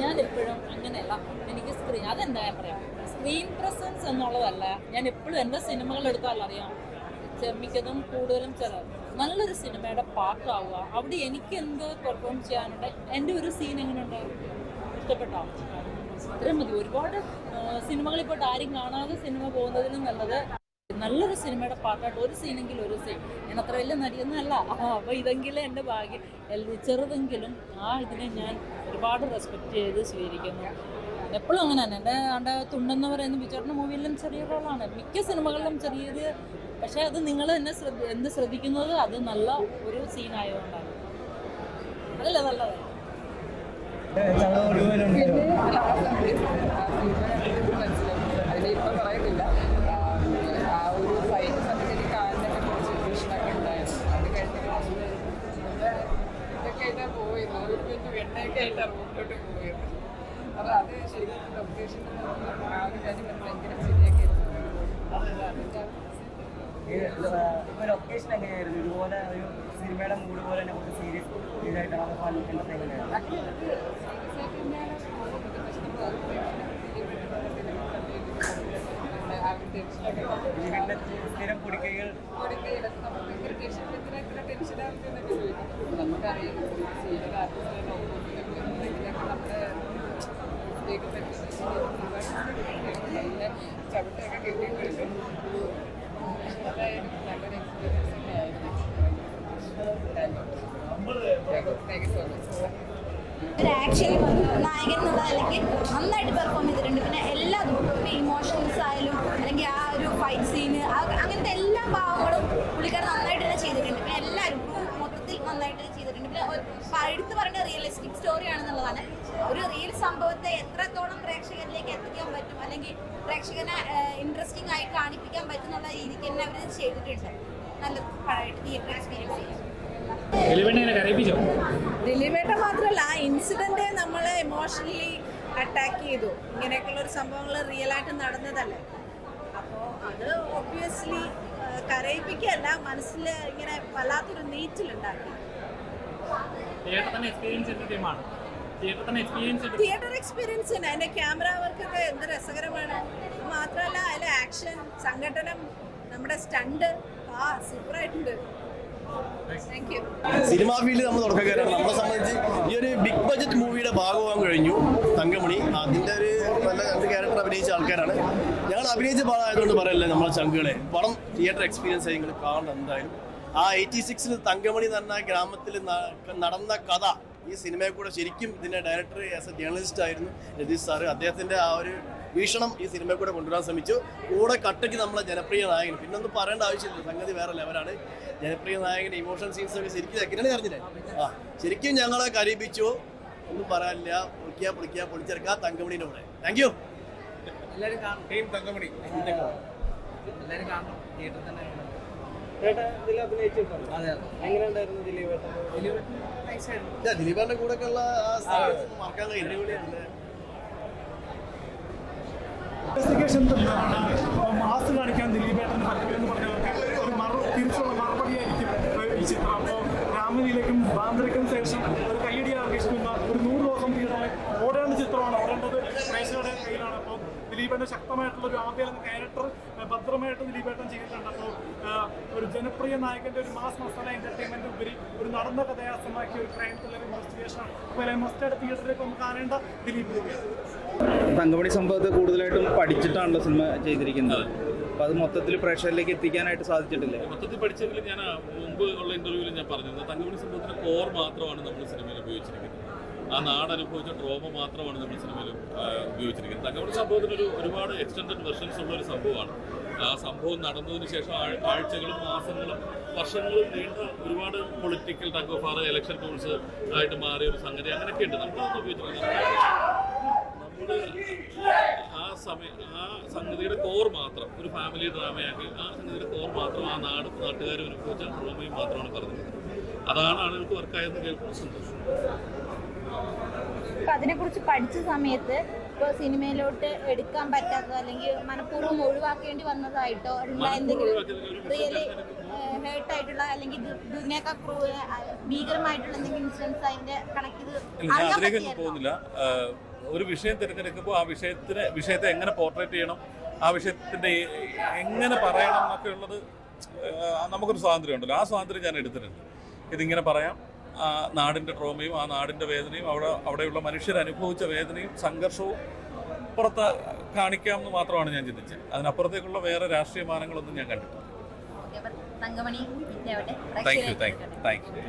ഞാൻ എപ്പോഴും അങ്ങനെയല്ല. എനിക്ക് സ്ക്രീൻ അതെന്താ ഞാൻ പറയാം? സ്ക്രീൻ പ്രസൻസ് എന്നുള്ളതല്ല. ഞാൻ എപ്പോഴും എന്റെ സിനിമകൾ എടുത്താൽ അറിയാം. മിക്കതും കൂടുതലും ചില നല്ലൊരു സിനിമയുടെ പാർട്ടാവുക അവിടെ എനിക്ക് എന്ത് പെർഫോം ചെയ്യാനുണ്ട്? എന്റെ ഒരു സീൻ എങ്ങനെയുണ്ട് ഇഷ്ടപ്പെട്ടോ? അത്രയും മതി. ഒരുപാട് സിനിമകൾ പോയിട്ട് ആരും കാണാതെ സിനിമ പോകുന്നതിലും നല്ലത് നല്ലൊരു സിനിമയുടെ പാട്ടായിട്ട് ഒരു സീനെങ്കിലും ഒരു സീൻ ഞാൻ അത്ര വലിയ നടിയൊന്നുമല്ല അപ്പോൾ ഇതെങ്കിലും എന്റെ ഭാഗ്യം ചെറുതെങ്കിലും ആ ഇതിനെ ഞാൻ ഒരുപാട് റെസ്പെക്റ്റ് ചെയ്ത് സ്വീകരിക്കുന്നു എപ്പോഴും അങ്ങനെ തന്നെ എന്റെ ആണ്ട് തുണ്ടെന്ന് പറയുന്ന ബിച്ചേട്ടന്റെ മൂവിയിലും ചെറിയ റോളാണ് മിക്ക സിനിമകളിലും ചെറിയത് പക്ഷെ അത് നിങ്ങൾ എന്നെ ശ്രദ്ധ എന്ത് ശ്രദ്ധിക്കുന്നത് അത് നല്ല ഒരു സീനായതുകൊണ്ടാണ് അതല്ലേ നല്ലത് അതിലിപ്പം പറയുന്നില്ല ആ ഒരു ഫൈറ്റ് സമയത്ത് കാലിനൊക്കെ കുറച്ച് ഇൻഫെക്ഷനൊക്കെ ഉണ്ടായിരുന്നു അത് കഴിഞ്ഞ് ഇതൊക്കെ മിനിറ്റ് എണ്ണയൊക്കെ ആയിട്ടാണ് റൂമിലോട്ട് പോയത് അപ്പോൾ അത് ശരിക്കും ലൊക്കേഷൻ ഭയങ്കര ശരിയാക്കി ലൊക്കേഷൻ എങ്ങനെയായിരുന്നു? ഇതുപോലെ ഒരു സിനിമയുടെ മൂഡ് പോലെ തന്നെ കുറച്ച് സീരിയസ് ഇതായിട്ടാണ് അത് എന്റർടൈൻമെന്റ് ഇതിന്റെ സ്ഥിരം പൊടിക്കൈകൾ നമുക്കറിയാം സീരിയൽ ആർട്ടിസ്റ്റുകളുടെ നമ്മുടെ എക്സ്പീരിയൻസ് സോ മച്ച് ഒരു ആക്ഷൻ നായകൻ എന്നുള്ള അല്ലെങ്കിൽ നന്നായിട്ട് പെർഫോം ചെയ്തിട്ടുണ്ട്. പിന്നെ എല്ലാ ഇമോഷൻസ് ആയാലും അല്ലെങ്കിൽ ആ ഒരു ഫൈറ്റ് സീന് അങ്ങനത്തെ എല്ലാ ഭാവങ്ങളും പുള്ളിക്കാരൻ നന്നായിട്ട് തന്നെ ചെയ്തിട്ടുണ്ട്. പിന്നെ എല്ലാവരും മൊത്തത്തിൽ നന്നായിട്ട് ചെയ്തിട്ടുണ്ട്. പിന്നെ എടുത്തു പറഞ്ഞ റിയലിസ്റ്റിക് സ്റ്റോറി ആണെന്നുള്ളതാണ്. ഒരു റിയൽ സംഭവത്തെ എത്രത്തോളം പ്രേക്ഷകരിലേക്ക് എത്തിക്കാൻ പറ്റും അല്ലെങ്കിൽ പ്രേക്ഷകനെ ഇൻട്രസ്റ്റിംഗ് ആയി കാണിപ്പിക്കാൻ പറ്റും എന്നുള്ള രീതിക്ക് തന്നെ അവർ ചെയ്തിട്ടുണ്ട്. നല്ല പഴയ തിയേറ്റർ എക്സ്പീരിയൻസ് ചെയ്യാം ദിലീപേട്ട മാത്രമല്ല ആ ഇൻസിഡന്റ് നമ്മളെ ഇമോഷണലി അറ്റാക്ക് ചെയ്തു. ഇങ്ങനെയൊക്കെയുള്ള ഒരു സംഭവങ്ങൾ റിയൽ ആയിട്ട് നടന്നതല്ലേ? അപ്പോൾ അത് ഒബ്വിയസ്ലി കരയിപ്പിക്കുകയല്ല മനസ്സിൽ ഇങ്ങനെ വല്ലാത്തൊരു നീറ്റിലുണ്ടാക്കി. തിയേറ്റർ എക്സ്പീരിയൻസ് തന്നെ അതിന്റെ ക്യാമറ വർക്കൊക്കെ എന്ത് രസകരമാണ്. മാത്രമല്ല അതിലെ ആക്ഷൻ സംഘടനം നമ്മുടെ സ്റ്റണ്ട് ആ സൂപ്പറായിട്ടുണ്ട് സിനിമാ ഫീൽഡ് നമ്മൾ തുടക്കക്കാരാണ് നമ്മളെ സംബന്ധിച്ച് ഈ ഒരു ബിഗ് ബഡ്ജറ്റ് മൂവിയുടെ ഭാഗമാകാൻ കഴിഞ്ഞു തങ്കമണി. അതിന്റെ ഒരു നല്ല രണ്ട് ക്യാരക്ടർ അഭിനയിച്ച ആൾക്കാരാണ്. ഞങ്ങൾ അഭിനയിച്ച പാടായതുകൊണ്ട് പറയല്ലേ നമ്മളെ ചങ്കുകളെ. പടം തിയേറ്റർ എക്സ്പീരിയൻസ് ആയി നിങ്ങൾ കാണണം എന്തായാലും. ആ എയ്റ്റി സിക്സിൽ തങ്കമണി എന്ന് പറഞ്ഞ ഗ്രാമത്തിൽ നടന്ന കഥ ഈ സിനിമയെ കൂടെ ശരിക്കും ഇതിന്റെ ഡയറക്ടർ ആസ് എ ജേർണലിസ്റ്റ് ആയിരുന്നു രതീഷ് സാറ് അദ്ദേഹത്തിന്റെ ആ ഒരു വീക്ഷണം ഈ സിനിമയിൽ കൂടെ കൊണ്ടുവരാൻ ശ്രമിച്ചു. കൂടെ കട്ടയ്ക്ക് നമ്മളെ ജനപ്രിയ നായകൻ. പിന്നെ ഒന്നും പറയേണ്ട ആവശ്യമില്ല. സംഗതി വേറെ ലെവലാണ് ജനപ്രിയ നായകന്റെ ഇമോഷൻ സീൻസ് ഒക്കെ ശരിക്കും എങ്ങനെയാണ് അറിഞ്ഞില്ലേ ആ ശരിക്കും ഞങ്ങളെ കരീപിച്ചു ഒന്നും പറയാനില്ല. പൊളിക്കുക പൊളിക്കുക പൊളിച്ചെടുക്കുക. തങ്കമണിയുടെ കൂടെ. താങ്ക് യു എല്ലാവരും കാണും. ടീം തങ്കമണി. എല്ലാവരും കാണണം തിയേറ്ററിൽ തന്നെ കൂടെ ഒക്കെ ഉള്ള ആ സ്ഥലം മറക്കാൻ കഴിയില്ല. ഇൻവെസ്റ്റിഗേഷൻ മാസ് കാണിക്കാൻ ദിലീപേട്ടന് പറ്റില്ലെന്ന് പറഞ്ഞവർക്ക് ഒരു മറു തിരിച്ചുള്ള മറുപടിയായിരിക്കും. ഈ ചിത്രം. അപ്പോൾ രാമനിലേക്കും ബാന്ദ്രയ്ക്കും ശേഷം തീരാൻ ഓടേണ്ട ചിത്രമാണ്. ഓടേണ്ടത് പ്രേക്ഷകരുടെ കയ്യിലാണ്. അപ്പോൾ ദിലീപേട്ടൻ ശക്തമായിട്ടുള്ള ഒരു ആദ്യ ക്യാരക്ടർ ഭദ്രമായിട്ട് ദിലീപേട്ടൻ ചെയ്തിട്ടുണ്ട്. അപ്പോൾ ഒരു ജനപ്രിയ നായകന്റെ ഒരു മാസ് മസാല എന്റർടൈൻമെന്റ് ഉപരി ഒരു നടന്ന കഥയാസമാക്കിയ ഒരു ക്രൈം ത്രില്ലർ ഇൻവെസ്റ്റിഗേഷൻ അപ്പോൾ മസ്റ്റേഡ് തിയേറ്ററിലേക്ക് ഒന്ന് കാണേണ്ട ദിലീപ് തങ്കമണി സംഭവത്തെ കൂടുതലായിട്ടും പഠിച്ചിട്ടാണല്ലോ സിനിമ ചെയ്തിരിക്കുന്നത്. അപ്പോൾ അത് മൊത്തത്തിൽ പ്രേക്ഷകരിലേക്ക് എത്തിക്കാനായിട്ട് സാധിച്ചിട്ടില്ല? മൊത്തത്തിൽ പഠിച്ചെങ്കിലും ഞാൻ മുമ്പ് ഉള്ള ഇന്റർവ്യൂവിൽ ഞാൻ പറഞ്ഞിരുന്നത് തങ്കമണി സംഭവത്തിന്റെ കോർ മാത്രമാണ് നമ്മൾ സിനിമയിൽ ഉപയോഗിച്ചിരിക്കുന്നത്. ആ നാട് അനുഭവിച്ച ട്രോമ മാത്രമാണ് നമ്മൾ സിനിമയിൽ ഉപയോഗിച്ചിരിക്കുന്നത്. തങ്കമണി സംഭവത്തിന് ഒരു ഒരുപാട് എക്സ്റ്റൻഡഡ് വെർഷൻസ് ഉള്ള ഒരു സംഭവമാണ്. ആ സംഭവം നടന്നതിന് ശേഷം ആഴ്- ആഴ്ചകളും മാസങ്ങളും വർഷങ്ങളും നീണ്ട ഒരുപാട് political tug of war election tools ആയിട്ട് മാറിയ ഒരു സംഗതി അങ്ങനെയൊക്കെ ഉണ്ട്. നമ്മളതൊന്നും ഉപയോഗിച്ചിട്ടുണ്ട് നമ്മൾ ആ സമയം ആ സംഗതിയുടെ കോർ മാത്രം ഒരു ഫാമിലി ഡ്രാമയാക്കി ആ സംഗതിയുടെ കോർ മാത്രം ആ നാട് നാട്ടുകാരും അനുഭവിച്ച ഡ്രോമയും മാത്രമാണ് പറഞ്ഞത് അതാണ് ആളുകൾക്ക് വർക്കായെന്ന് കേൾക്കുന്ന സന്തോഷം. അപ്പൊ അതിനെക്കുറിച്ച് പഠിച്ച സമയത്ത് ഇപ്പോൾ സിനിമയിലോട്ട് എടുക്കാൻ പറ്റാത്ത അല്ലെങ്കിൽ മനഃപൂർവം ഒഴിവാക്കേണ്ടി വന്നതായിട്ടോ? ഉള്ള എന്തെങ്കിലും റിയലി ഹേർട്ട് ആയിട്ടുള്ള അല്ലെങ്കിൽ ഇതിനേക്കാൾ ഭീകരമായിട്ടുള്ള എന്തെങ്കിലും ഇൻസിഡൻസ് അതിന്റെ കണക്ട്? പോകുന്നില്ല. ഒരു വിഷയം തിരഞ്ഞെടുക്കുമ്പോൾ ആ വിഷയത്തിന് വിഷയത്തെ എങ്ങനെ പോർട്രേറ്റ് ചെയ്യണം ആ വിഷയത്തിന്റെ എങ്ങനെ പറയണം എന്നൊക്കെ ഉള്ളത് നമുക്കൊരു സ്വാതന്ത്ര്യം ഉണ്ടല്ലോ ആ സ്വാതന്ത്ര്യം ഞാൻ എടുത്തിട്ടുണ്ട്. ഇതിങ്ങനെ പറയാം. ആ നാടിന്റെ ട്രോമയും ആ നാടിന്റെ വേദനയും അവിടെ അവിടെയുള്ള മനുഷ്യർ അനുഭവിച്ച വേദനയും സംഘർഷവും പുറത്ത് കാണിക്കാം എന്ന് മാത്രമാണ് ഞാൻ ചിന്തിച്ചത്. അതിനപ്പുറത്തേക്കുള്ള വേറെ രാഷ്ട്രീയ മാനങ്ങളൊന്നും ഞാൻ കണ്ടിട്ടില്ല. Thank you thank you thank you